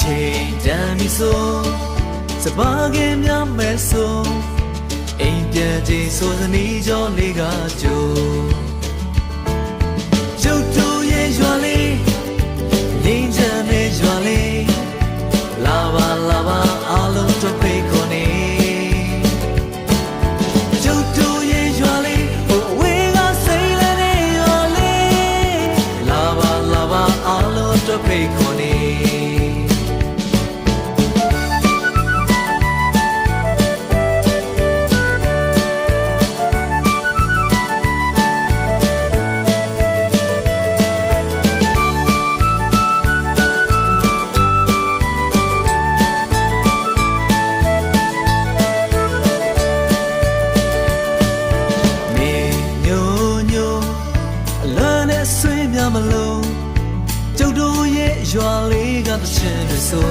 ချိန်တန်ပြီဆိုစပါးကင်များမဲဆိုအိမ်ပြန်ချိန်ဆိုစနီးကြောလေးကကြိုကျုပ်တို့ရဲ့ရွာလေးငိမ့်ချမ်းတဲ့ရွာလေးလာပါလာပါအားလုံးတို့ဖိတ်ခေါ်နေကျုပ်တို့ရဲ့ရွာလေးဟိုဝေးကစိတ်လည်းတဲ့ရွာလေးလာပါလာပါအားလုံးတို့ဖိတ်ခေါ်နေနေ ရဲ့ရွာလေးကသချင်းတွေဆို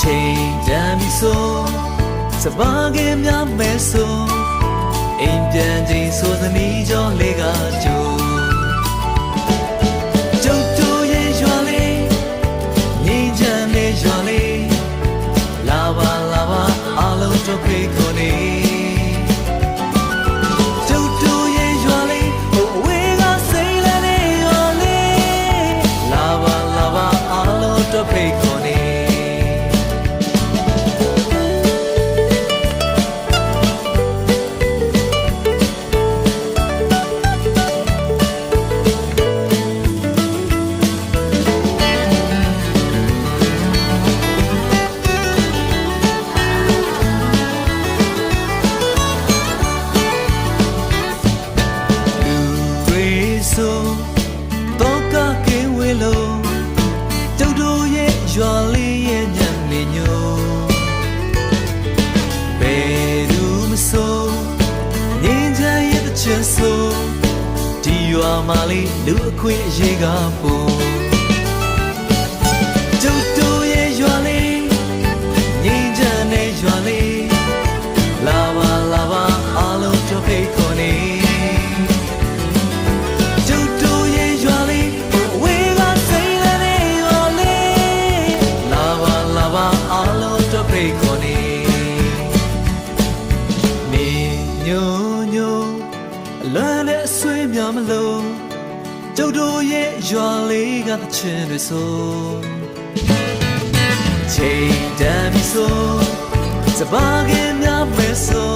ချိန်တန်ပြီဆိုစပါးကင်များမဲဆိုအိမ်ပြန်ချိန်ဆိုသနီးကြောလေးကကြိုကျု ရဲ့ရွာလေးရဲ့ညံနေညိုဘယ်သူမဆိုငင်းချမ်းရဲ့တစ်ချက်ဆိုဒီရွာမှာလေးလူအခွင့်အရေးကပို့ ကျုပ်တို့ရဲ့ရွာလေးကသချင်းတွေဆိုချိန်တန်ပြီဆိုစပါးကင်များပဲဆို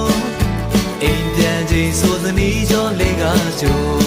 အိမ်ပြန်ချိန်ဆိုသနီးကြောလေးကကြိုအိမ်ပြန်ချိန်ဆိုသည်နီးကြ